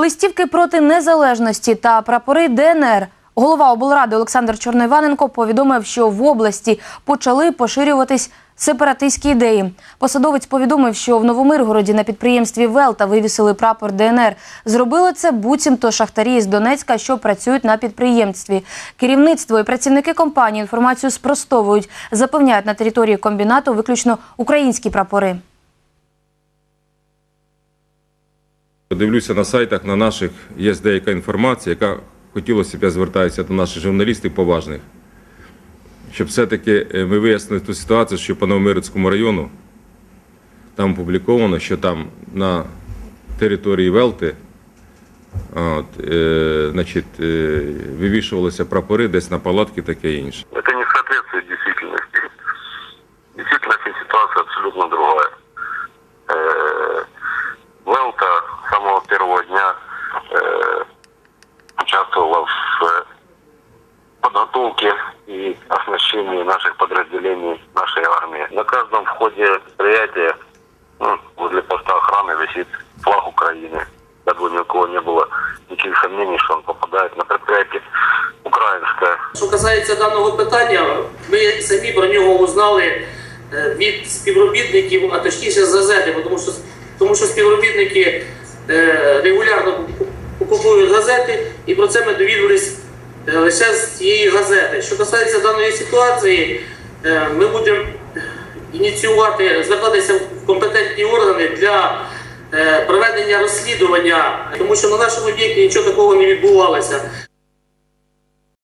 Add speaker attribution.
Speaker 1: Листівки проти незалежності та прапори ДНР. Голова облради Олександр Чорноіваненко повідомив, що в області почали поширюватись сепаратистські ідеї. Посадовець повідомив, що в Новомиргороді на підприємстві Велта вивісили прапор ДНР. Зробили це буцімто шахтарі з Донецька, що працюють на підприємстві. Керівництво і працівники компанії інформацію спростовують, запевняють на території комбінату виключно українські прапори.
Speaker 2: Дивлюся на сайтах на наших є деяка інформація, яка хотілося б я звертаюся до наших журналістів поважних, щоб все-таки е, ми вияснили ту ситуацію, що по Новомирицькому району там опубліковано, що там на території Велти от, е, значить, е, вивішувалися прапори десь на палатки таке інше.
Speaker 3: Это не соответствует действительности. В действительности ситуация абсолютно другая. подготовке и оснащении наших подразделений нашей армии. На каждом входе предприятия ну, возле поста охраны висит флаг Украины, дабы ни у кого не было никаких сомнений, что он попадает на предприятие украинское.
Speaker 4: Що касається даного питання, ми самі про нього узнали е, від співробітників, а точніше з газети, бо тому що, тому що співробітники е, регулярно купують газети, і про це ми довідувались е, лише з цієї газети. Що касається даної ситуації, е, ми будемо ініціювати, звертатися в компетентні органи для е, проведення розслідування, тому що на нашому об'єкті нічого такого не відбувалося.